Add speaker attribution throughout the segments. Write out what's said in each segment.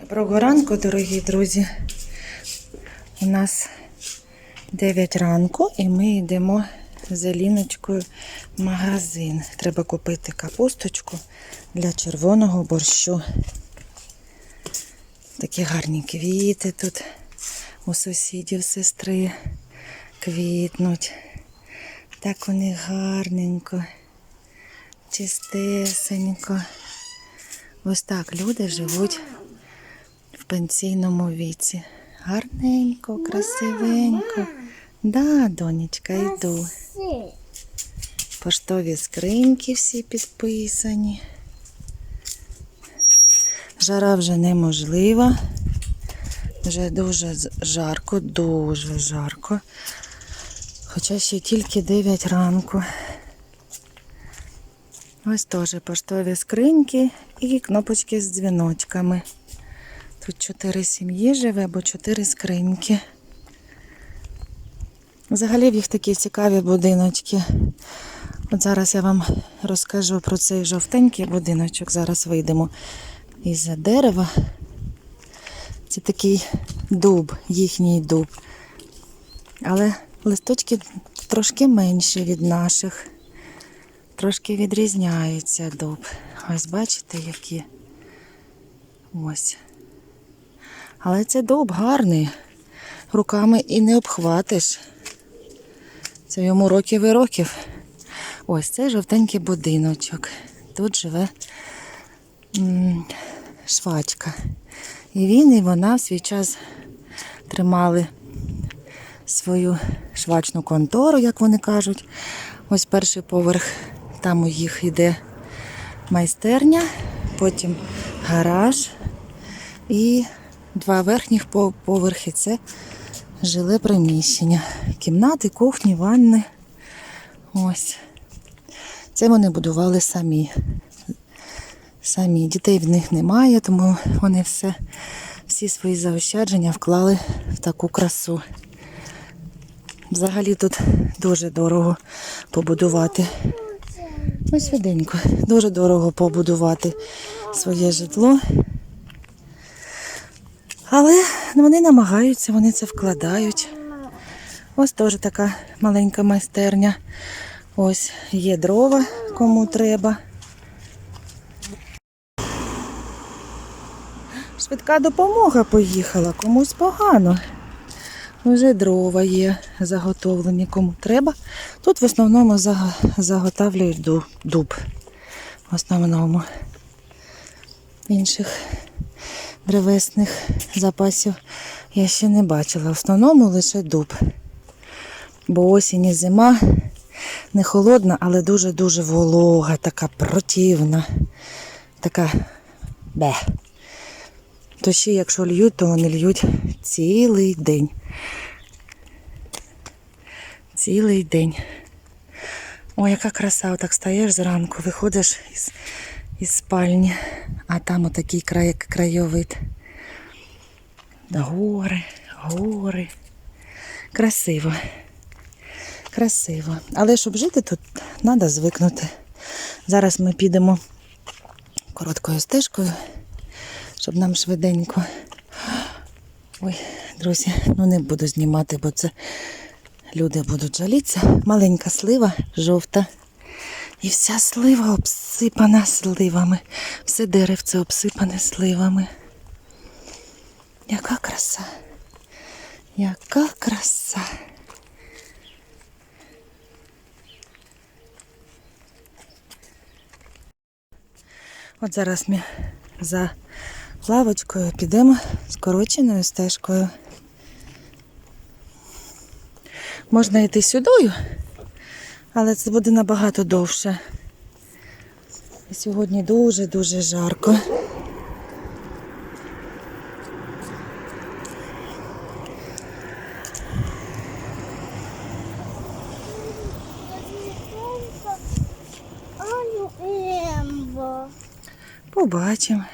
Speaker 1: Доброго ранку, дорогі друзі. У нас 9 ранку і ми йдемо з Аліночкою в магазин. Треба купити капусточку для червоного борщу. Такі гарні квіти тут у сусідів сестри квітнуть. Так у них гарненько, чистесенько. Ось так люди живуть пенсійному віці. Гарненько, красивенько. Да, донечка, йду. Поштові скриньки всі підписані. Жара вже неможлива. Вже дуже жарко, дуже жарко. Хоча ще тільки 9 ранку. Ось теж поштові скриньки і кнопочки з дзвіночками. Тут чотири сім'ї живе, або чотири скриньки. Взагалі в їх такі цікаві будиночки. От зараз я вам розкажу про цей жовтенький будиночок. Зараз вийдемо із за дерева. Це такий дуб, їхній дуб. Але листочки трошки менші від наших. Трошки відрізняється дуб. Ось бачите, які. Ось. Але це дуб гарний. Руками і не обхватиш. Це йому років і років. Ось цей жовтенький будиночок. Тут живе швачка. І він, і вона в свій час тримали свою швачну контору, як вони кажуть. Ось перший поверх, там у їх йде майстерня, потім гараж і два верхніх поверхи це жиле приміщення. Кімнати, кухні, ванни. Ось. Це вони будували самі. Самі дітей в них немає, тому вони все, всі свої заощадження вклали в таку красу. Взагалі тут дуже дорого побудувати. Ось швиденько. Дуже дорого побудувати своє житло. Але вони намагаються, вони це вкладають. Ось теж така маленька майстерня. Ось є дрова, кому треба. Швидка допомога поїхала, комусь погано. Вже дрова є заготовлені, кому треба. Тут в основному заготавлюють дуб. В основному інших древесних запасів я ще не бачила. В основному лише дуб. Бо осінь і зима не холодна, але дуже-дуже волога, така противна, така бе. То ще якщо льють, то вони льють цілий день. Цілий день. О, яка краса, отак стаєш зранку, виходиш із, із спальні, а там отакий край, краєвид. Гори, гори. Красиво. Красиво. Але щоб жити тут, треба звикнути. Зараз ми підемо короткою стежкою, щоб нам швиденько. Ой, друзі, ну не буду знімати, бо це люди будуть жалітися. Маленька слива, жовта. І вся слива обсипана сливами. Все деревце обсипане сливами. Яка краса. Яка краса. От зараз ми за лавочкою підемо скороченою стежкою. Можна йти сюдою, але це буде набагато довше. І сьогодні дуже-дуже жарко. Побачимо.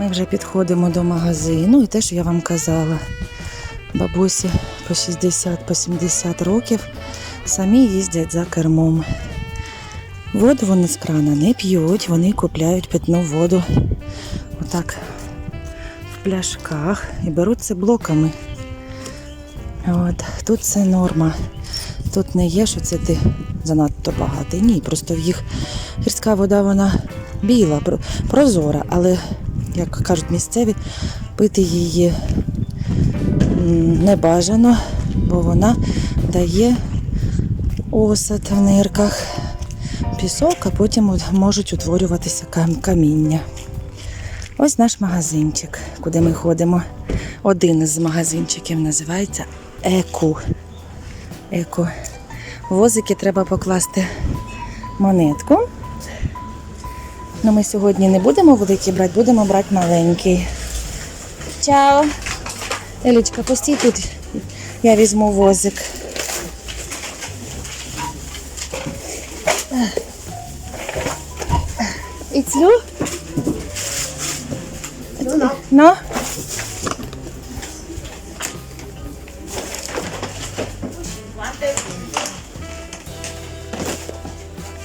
Speaker 1: Ми вже підходимо до магазину і те, що я вам казала. Бабусі по 60 по 70 років самі їздять за кермом. Воду вони з крана не п'ють, вони купляють питну воду отак в пляшках і беруть це блоками. От, тут це норма. Тут не є, що це ти занадто багатий. Ні, просто в їх гірська вода вона біла, прозора, але, як кажуть місцеві, пити її не бажано, бо вона дає осад в нирках, пісок, а потім можуть утворюватися каміння. Ось наш магазинчик, куди ми ходимо. Один із магазинчиків називається Еку. Еку. Возики треба покласти монетку. Ну, ми сьогодні не будемо великий брати, будемо брати маленький. Чао. Елічка, постій тут. Я візьму возик. You? No?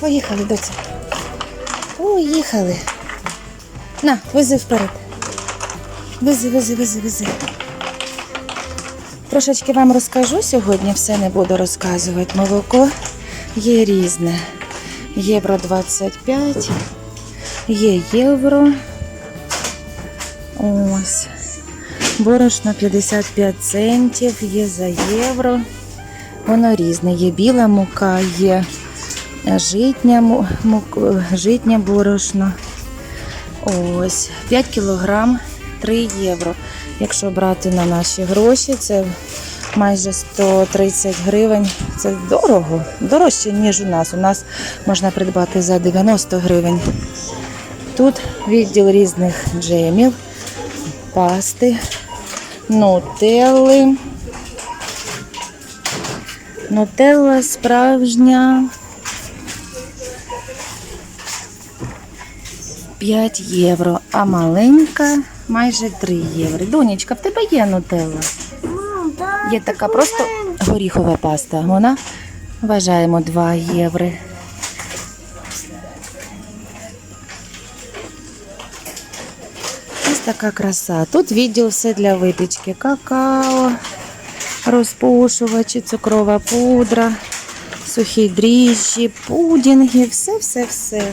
Speaker 1: Поїхали, доця. Поїхали. На, вези вперед. Вези, вези, вези, вези. Трошечки вам розкажу сьогодні, все не буду розказувати. Молоко є різне. Євро 25, є євро. Ось. Борошно 55 центів, є за євро. Воно різне. Є біла мука, є житня, житнє борошно. Ось 5 кілограм 3 євро. Якщо брати на наші гроші, це майже 130 гривень. Це дорого, дорожче, ніж у нас. У нас можна придбати за 90 гривень. Тут відділ різних джемів, пасти, нутелли. Нутелла справжня. 5 євро, а маленька майже 3 євро. Донечка, в тебе є нутелла. Є така просто горіхова паста. Вона вважаємо 2 євро. Ось така краса. Тут відділ все для випічки. Какао, розпушувачі, цукрова пудра, сухі дріжджі, пудінги, все-все-все.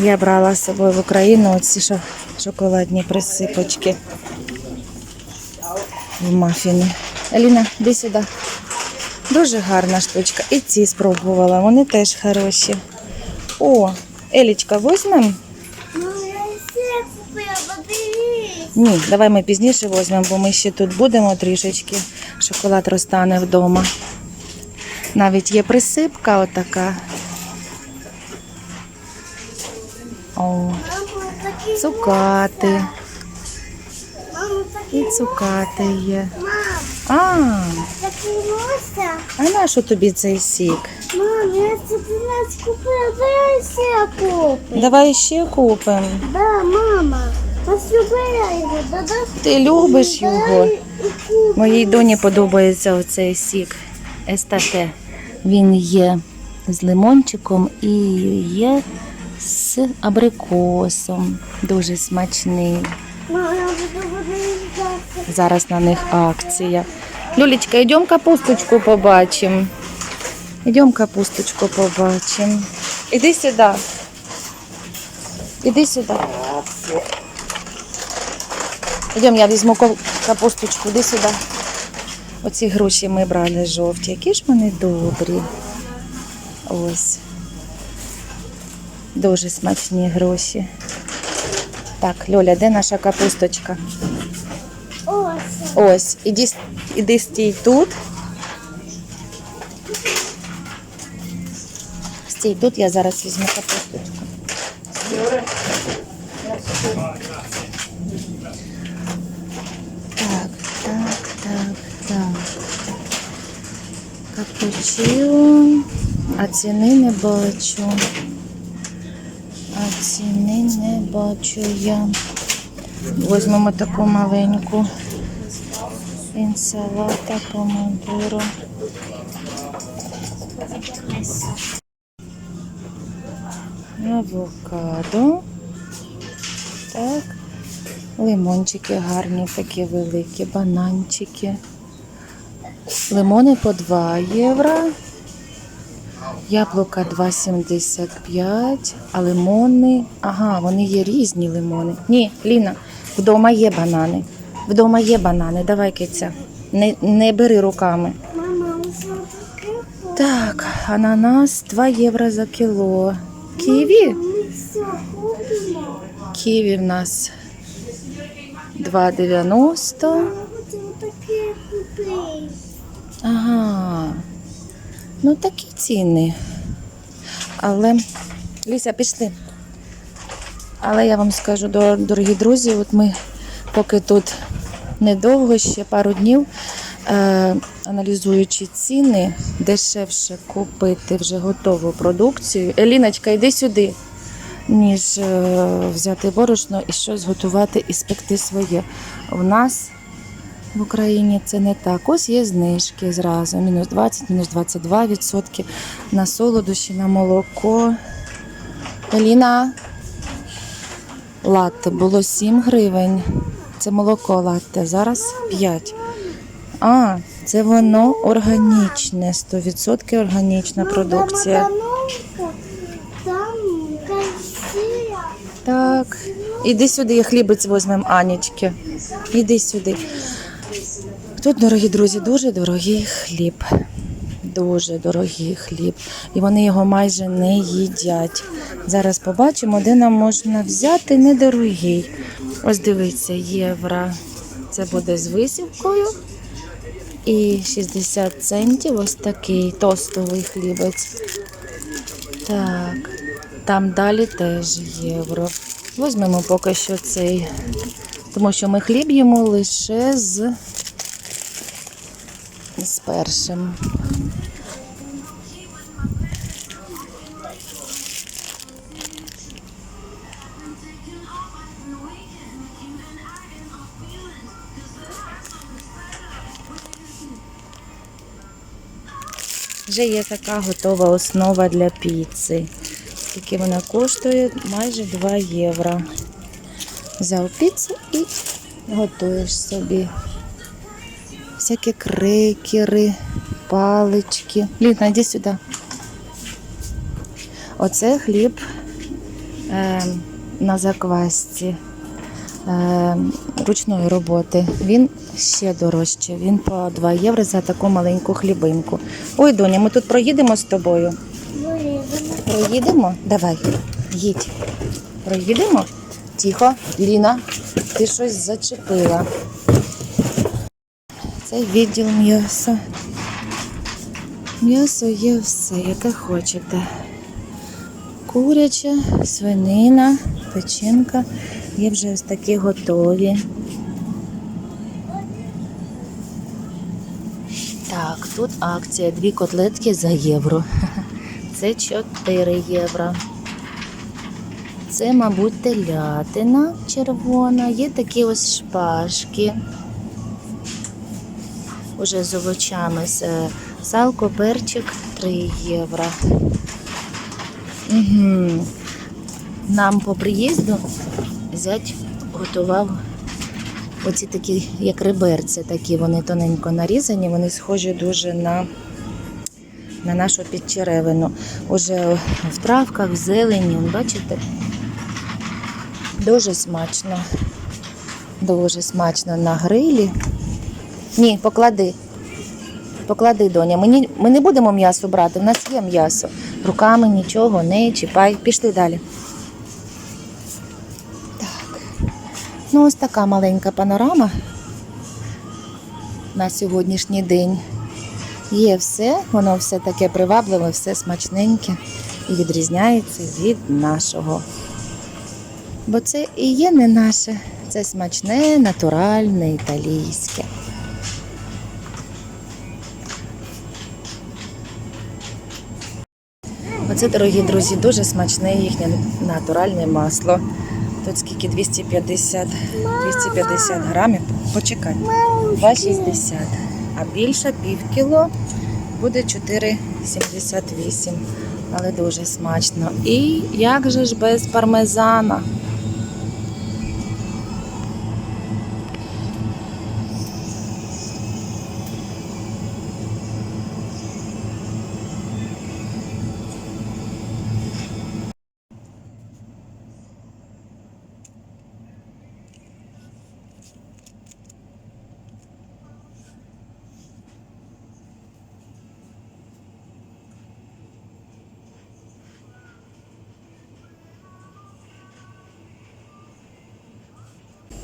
Speaker 1: Я брала з собою в Україну оці шоколадні присипочки в мафіни. Еліна, іди сюди. Дуже гарна штучка. І ці спробувала, вони теж хороші. О, Елічка, візьмемо? Ні, давай ми пізніше візьмемо, бо ми ще тут будемо трішечки. Шоколад розтане вдома. Навіть є присипка отака. О, цукати. І цукати є. А, а на що тобі цей сік?
Speaker 2: Мам, я для купила, дай все купи.
Speaker 1: Давай ще купимо.
Speaker 2: Да, мама, його.
Speaker 1: Ти любиш його? Моїй доні подобається оцей сік естате. Він є з лимончиком і є з абрикосом. Дуже смачний. Зараз на них акція. Люлечка, йдемо капусточку побачимо. Йдемо капусточку побачимо. Іди сюди. Іди сюди. Йдемо, я візьму капусточку, іди сюди. Оці груші ми брали жовті. Які ж вони добрі. Ось. Дуже смачні груші. Так, Льоля, де наша капусточка?
Speaker 2: Ось.
Speaker 1: Ось, іди, іди стій тут. Стій тут, я зараз візьму капусточку. Так, так, так, так. Капучино. А ціни не бачу. Ціни не бачу я. Візьмемо таку маленьку. Інсалата, помидору. Авокадо. Так. Лимончики гарні, такі великі, бананчики. Лимони по 2 євро. Яблука 2,75, а лимони. Ага, вони є різні лимони. Ні, Ліна, вдома є банани. Вдома є банани. Давай киця. Не, не бери руками.
Speaker 2: Мама,
Speaker 1: Так, ананас 2 євро за кіло. Ківі? Ківі в нас 2,90.
Speaker 2: Мама, хотіла таке купити.
Speaker 1: Ага. Ну такі ціни. Але, Ліся, пішли. Але я вам скажу, дорогі друзі, от ми поки тут недовго, ще пару днів, е, аналізуючи ціни, дешевше купити вже готову продукцію. Еліночка, йди сюди, ніж е, взяти борошно і щось готувати і спекти своє. У нас в Україні це не так. Ось є знижки зразу. Мінус 20, мінус 22 відсотки на солодощі, на молоко. Еліна, латте було 7 гривень. Це молоко латте, зараз 5. А, це воно органічне, 100% органічна продукція. Так, іди сюди, я хлібець візьмемо Анічки. Іди сюди. Тут, дорогі друзі, дуже дорогий хліб. Дуже дорогий хліб. І вони його майже не їдять. Зараз побачимо, де нам можна взяти недорогий. Ось дивіться, євро. Це буде з висівкою. І 60 центів ось такий тостовий хлібець. Так, там далі теж євро. Візьмемо поки що цей, тому що ми хліб їмо лише з, з першим. Вже є така готова основа для піци. Скільки вона коштує? Майже 2 євро. Взяв піцу і готуєш собі. Всякі крекери, палички. Ліна, йди сюди. Оце хліб е, на заквасці е, ручної роботи. Він ще дорожче. Він по 2 євро за таку маленьку хлібинку. Ой, доня, ми тут проїдемо з тобою. Проїдемо? Давай, їдь. Проїдемо? Тихо, Ліна, ти щось зачепила. Це відділ м'яса. М'ясо є все, яке хочете. Куряче, свинина, печінка. Є вже ось такі готові. Так, тут акція. Дві котлетки за євро. Це 4 євро. Це, мабуть, телятина червона. Є такі ось шпажки. Уже з овочами. Салко, перчик 3 євро. Угу. Нам по приїзду зять готував оці такі, як реберці, такі вони тоненько нарізані, вони схожі дуже на на нашу підчеревину. Уже в травках, в зелені, бачите? Дуже смачно. Дуже смачно на грилі. Ні, поклади. Поклади, доня. Ми, ні- ми не будемо м'ясо брати, в нас є м'ясо. Руками нічого не чіпай. Пішли далі. Так. Ну, ось така маленька панорама на сьогоднішній день. Є все, воно все таке привабливе, все смачненьке і відрізняється від нашого. Бо це і є не наше, це смачне, натуральне, італійське. Це, дорогі друзі, дуже смачне їхнє натуральне масло. Тут скільки 250, 250 грамів. Почекайте, 2,60. А більше пів кіло буде 4,78. Але дуже смачно. І як же ж без пармезана?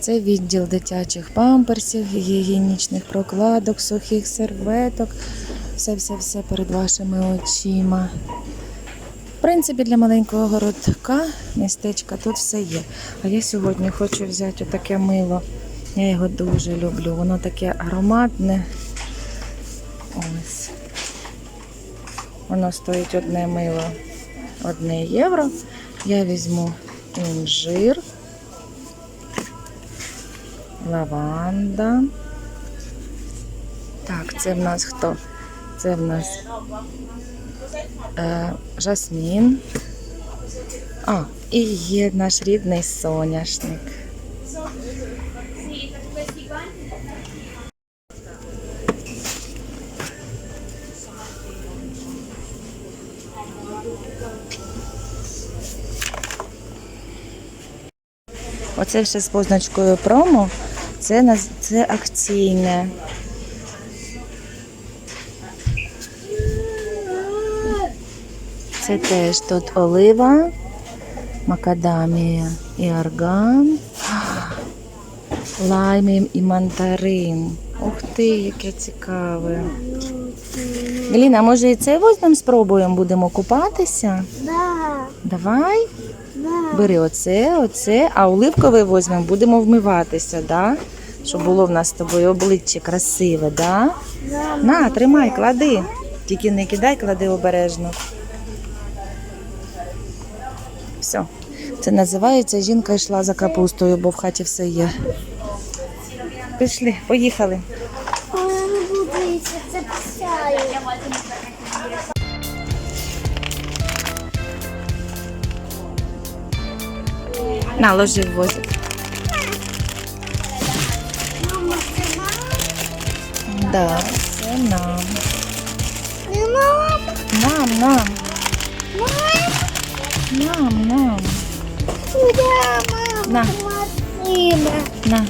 Speaker 1: Це відділ дитячих памперсів, гігієнічних прокладок, сухих серветок. Все-все-все перед вашими очима. В принципі, для маленького городка містечка тут все є. А я сьогодні хочу взяти отаке мило. Я його дуже люблю. Воно таке ароматне. Ось. Воно стоїть одне мило, одне євро. Я візьму інжир лаванда. Так, це в нас хто? Це в нас е, жасмін. А, і є наш рідний соняшник. Оце ще з позначкою промо. Це, це акційне. Це теж тут олива, макадамія і арган, лайм і мандарин. Ух ти, яке цікаве. Еліна, може і це візьмемо спробуємо, будемо купатися?
Speaker 2: Да,
Speaker 1: Давай.
Speaker 2: да.
Speaker 1: Бери оце, оце, а оливкове візьмемо, будемо вмиватися, да? Щоб було в нас з тобою обличчя красиве, да? На, тримай, клади. Тільки не кидай, клади обережно. Все. Це називається жінка йшла за капустою, бо в хаті все є. Пішли, поїхали.
Speaker 2: Це.
Speaker 1: На, ложи в возик. Да, це нам.
Speaker 2: Не мама?
Speaker 1: Нам, нам,
Speaker 2: Мама?
Speaker 1: нам, нам.
Speaker 2: Куди мама?
Speaker 1: На.
Speaker 2: Максима.
Speaker 1: На.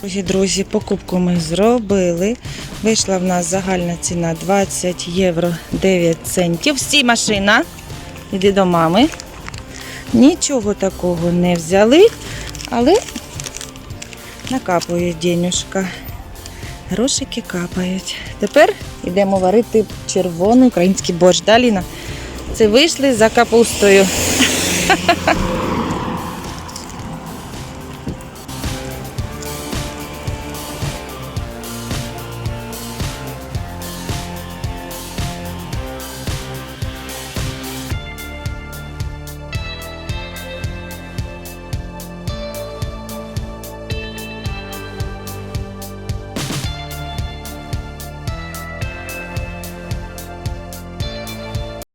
Speaker 1: Друзі, друзі, покупку ми зробили. Вийшла в нас загальна ціна 20 євро 9 центів. Стій машина. Іди до мами. Нічого такого не взяли, але накапує денюшка. Грошики капають. Тепер йдемо варити червоний український борщ. Даліна. Це вийшли за капустою.